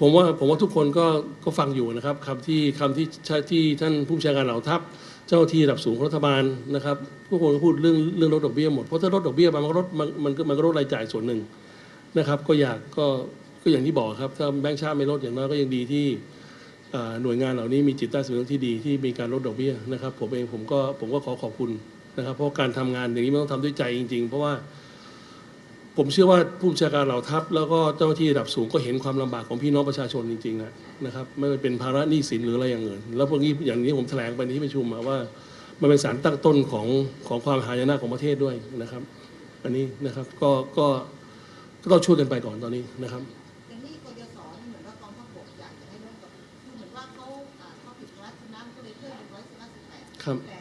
ผมว่าผมว่าทุกคนก็ก็ฟังอยู่นะครับคำที่คำที่ที่ท่านผู้บัญชาการเหล่าทัพ เจ้าหน้าที่ระดับสูงของรัฐบาลนะครับทุกคนก็พูดเรื่องเรื่องลดดอกเบี้ยหมดเพราะถ้าลดดอกเบี้ยไปมันก็ลดมันมันก็มันก็ลดรายจ่ายส่วนหนึ่งนะครับก็อยากก็ก็อย่างที่บอกครับถ้าแบงก์ชาติไม่ลดอย่างน้อยก็ยังดีที่หน่วยงานเหล่านี้มีจิตใต้สำนึกที่ดีที่มีการลดดอกเบี้ยนะครับผมเองผมก็ผมก็ขอขอบคุณนะครับ เพราะการทำงานอย่างนี้มันต้องทำด้วยใจจริง ๆ เพราะว่า ผมเชื่อว่าผู้บัญชาการเหล่าทัพ แล้วก็เจ้าหน้าที่ระดับสูงก็เห็นความลำบากของพี่น้องประชาชนจริงๆนะนะครับไม่ว่าเป็นภาระหนี้สินหรืออะไรอย่างอื่นแล้วพวกนี้อย่างนี้ผมแถลงไปในที่ประชุมมาว่า มันเป็นสารตั้งต้นของของความหายนะของประเทศด้วยนะครับ อันนี้นะครับก็ก็ก็ต้องช่วยกันไปก่อนตอนนี้นะครับอย่างนี้กยศนี่เหมือนว่ากองทัพบกอยากจะให้ลดกับคือเหมือนว่าเขาอ่าเขาผิดรัฐนะก็เลยเพิ่มเป็นร้อยสิบ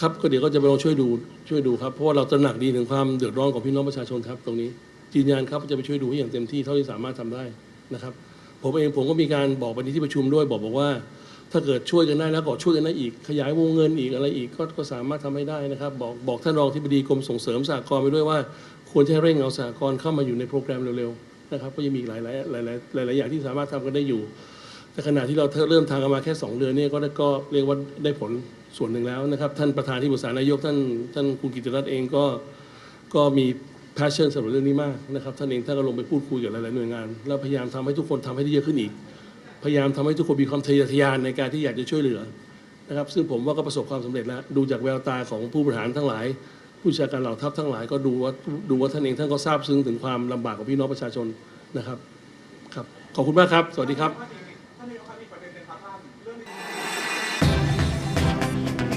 ครับก็เดี๋ยวก็จะไปลองช่วยดูช่วยดูครับเพราะว่าเราตระหนักดีถึงความเดือดร้อนของพี่น้องประชาชนครับตรงนี้ยืนยันครับจะไปช่วยดูให้อย่างเต็มที่เท่าที่สามารถทำได้นะครับ ผมเองผมก็มีการบอกไปในที่ประชุมด้วยบอกบอกว่า ถ้าเกิดช่วยกันได้แล้วก็ช่วยกันได้อีก ขยายวงเงินอีกอะไรอีกก็ก็สามารถทำให้ได้นะครับ บอกบอกท่านรองที่บดีกรมส่งเสริมสหกรณ์ไปด้วยว่า ควรจะให้เร่งเอาสหกรณ์เข้ามาอยู่ในโปรแกรมเร็วๆนะครับก็ยังมีอีกหลายหลายหลายหลายหลายอย่างที่สามารถทำกันได้อยู่แต่ขณะที่เราเริ่มทางกันมาแค่ 2 เดือนเนี่ยก็ได้ก็เรียกว่าได้ผล ส่วนหนึ่งแล้วนะครับ ท่านประธานที่ปรึกษานายกท่านท่านคุณกิติรัตน์เองก็ก็มีแพชชั่นสำหรับเรื่องนี้มากนะครับท่านเองท่านก็ลงไปพูดคุยกับหลายๆหน่วยงาน แล้วพยายามทำให้ทุกคนทำให้ได้เยอะขึ้นอีก พยายามทำให้ทุกคนมีความทะเยอทะยานในการที่อยากจะช่วยเหลือนะครับ ซึ่งผมว่าก็ประสบความสำเร็จแล้วดูจากแววตาของผู้บริหารทั้งหลาย ผู้ชาการเหล่าทัพทั้งหลายก็ดูว่าดูว่าท่านเองท่านก็ทราบซึ้งถึงความลำบากของพี่น้องประชาชนนะครับครับขอบคุณมากครับ สวัสดีครับ Thank you.